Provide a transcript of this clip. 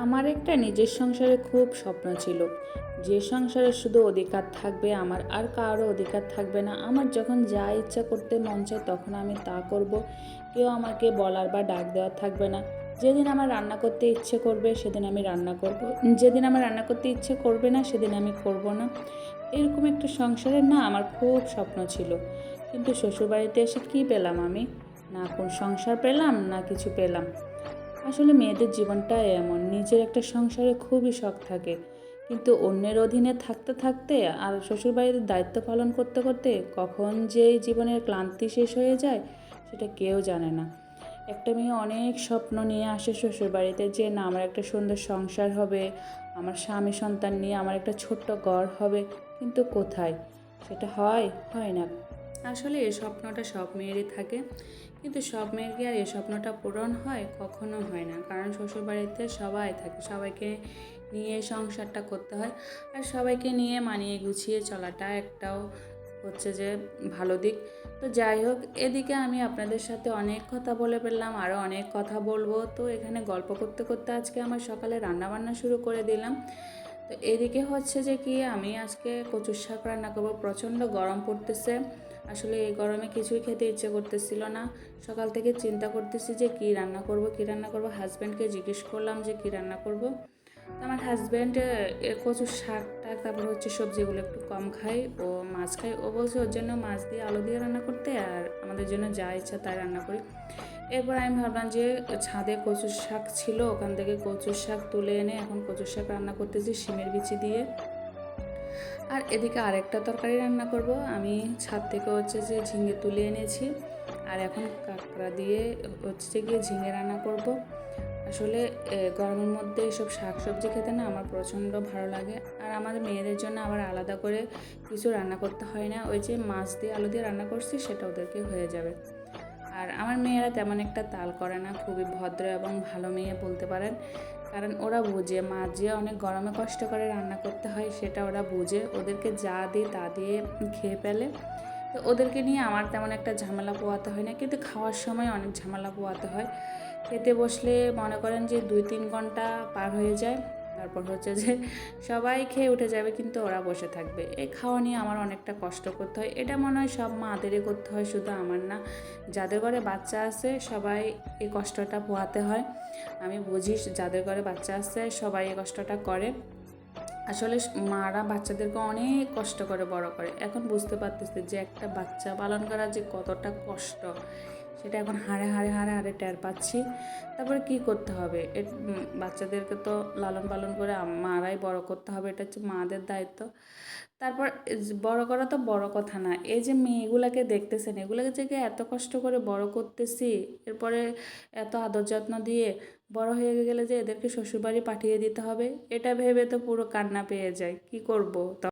আমার একটা নিজের সংসারে খুব স্বপ্ন ছিল। যে সংসারে শুধু অধিকার থাকবে, আমার আর কারও অধিকার থাকবে না। আমার যখন যা ইচ্ছা করতে মন চায়, তখন আমি তা করব। কেউ আমাকে বলার বা ডাক দেওয়ার থাকবে না। যেদিন আমার রান্না করতে ইচ্ছে করবে, সেদিন আমি রান্না করব। যেদিন আমার রান্না করতে ইচ্ছে করবে না, সেদিন আমি করব না। এরকম একটা সংসারের না আমার খুব স্বপ্ন ছিল। কিন্তু শ্বশুরবাড়িতে এসে কী পেলাম আমি? না কোন সংসার পেলাম, না কিছু পেলাম। আসলে মেয়েদের জীবনটা এমন, নিজের একটা সংসারে খুবই শখ থাকে। কিন্তু অন্যের অধীনে থাকতে থাকতে আর শ্বশুরবাড়িতে দায়িত্ব পালন করতে করতে কখন যে জীবনের ক্লান্তি শেষ হয়ে যায়, সেটা কেউ জানে না। একটা মেয়ে অনেক স্বপ্ন নিয়ে আসে শ্বশুরবাড়িতে যে, না, আমার একটা সুন্দর সংসার হবে, আমার স্বামী সন্তান নিয়ে আমার একটা ছোট্ট ঘর হবে। কিন্তু কোথায়? সেটা হয় হয় না। আসলে এই স্বপ্নটা সব মেয়েরই থাকে। কিন্তু সব মেয়ের কি আর এই স্বপ্নটা পূরণ হয়? কখনো হয় না। কারণ শ্বশুরবাড়িতে সবাই থাকে। সবাইকে নিয়ে সংসারটা করতে হয়। আর সবাইকে নিয়ে মানিয়ে গুছিয়ে চলাটা একটাও হচ্ছে যে ভালো দিক। তো যাই হোক, এদিকে আমি আপনাদের সাথে অনেক কথা বলে ফেললাম আরও অনেক কথা বলব। তো এখানে গল্প করতে করতে আজকে আমার সকালে রান্নাবান্না শুরু করে দিলাম। তো এদিকে হচ্ছে যে কি, আমি আজকে কচুর শাক রান্না করব। প্রচণ্ড গরম পড়তেছে। আসলে এই গরমে কিছুই খেতে ইচ্ছে করতেছিল না। সকাল থেকে চিন্তা করতেছি যে কি রান্না করব, কি রান্না করব। হাজব্যান্ডকে জিজ্ঞেস করলাম যে কি রান্না করব। আমার হাজব্যান্ড কচুর শাক টাক তারপর হচ্ছে সবজিগুলো একটু কম খায়। ও মাছ খায়। ও বলছে, ওর জন্য মাছ দিয়ে আলু দিয়ে রান্না করতে, আর আমাদের জন্য যা ইচ্ছা তাই রান্না করি। এরপর আমি ভাবলাম যে ছাদে কচুর শাক ছিল, ওখান থেকে কচুর শাক তুলে এনে এখন কচুর শাক রান্না করতেছি শিমের বিচি দিয়ে। আর এদিকে আরেকটা তরকারি রান্না করব। আমি ছাদ থেকে হচ্ছে যে ঝিঙে তুলে এনেছি, আর এখন কাঁকড়া দিয়ে হচ্ছে গিয়ে ঝিঙে রান্না করব। আসলে গরমের মধ্যে এসব শাক সবজি খেতে না আমার প্রচণ্ড ভালো লাগে। আর আমাদের মেয়েদের জন্য আবার আলাদা করে কিছু রান্না করতে হয় না। ওই যে মাছ দিয়ে আলু দিয়ে রান্না করছি, সেটা ওদেরকে হয়ে যাবে। আর আমার মেয়েরা তেমন একটা তাল করে না, খুবই ভদ্র এবং ভালো মেয়ে বলতে পারেন। কারণ ওরা বুঝে, মা যে অনেক গরমে কষ্ট করে রান্না করতে হয় সেটা ওরা বুঝে। ওদেরকে যা দিই তা দিয়ে খেয়ে ফেলে। তো ওদেরকে নিয়ে আমার তেমন একটা ঝামেলা পোয়াতে হয় না। কিন্তু খাওয়ার সময় অনেক ঝামেলা পোয়াতে হয়। খেতে বসলে মনে করেন যে দুই তিন ঘণ্টা পার হয়ে যায়। তারপর হচ্ছে যে সবাই খেয়ে উঠে যাবে কিন্তু ওরা বসে থাকবে। এই খাওয়া নিয়ে আমার অনেকটা কষ্ট করতে হয়। এটা মনে হয় সব মাদেরই করতে হয়, শুধু আমার না। যাদের ঘরে বাচ্চা আছে সবাই এই কষ্টটা পোহাতে হয়। আমি বুঝি যাদের ঘরে বাচ্চা আছে সবাই এই কষ্টটা করে। আসলে মারা বাচ্চাদেরকে অনেক কষ্ট করে, বড় করে। এখন বুঝতে পারতেছে যে একটা বাচ্চা পালন করা যে কতটা কষ্ট। সেটা এখন হাড়ে হাড়ে হাড়ে হাড়ে টের পাচ্ছি। তারপরে কি করতে হবে? বাচ্চাদেরকে তো লালন পালন করে মারাই বড় করতে হবে, এটা হচ্ছে মাদের দায়িত্ব। তারপর বড় করা তো বড় কথা না। এই যে মেয়েগুলাকে দেখতেছেন, এগুলোকে যে এত কষ্ট করে বড় করতেছি, এরপরে এত আদর যত্ন দিয়ে বড় হয়ে গেলে যে এদেরকে শ্বশুরবাড়ি পাঠিয়ে দিতে হবে, এটা ভেবে তো পুরো কান্না পেয়ে যায়। কি করব?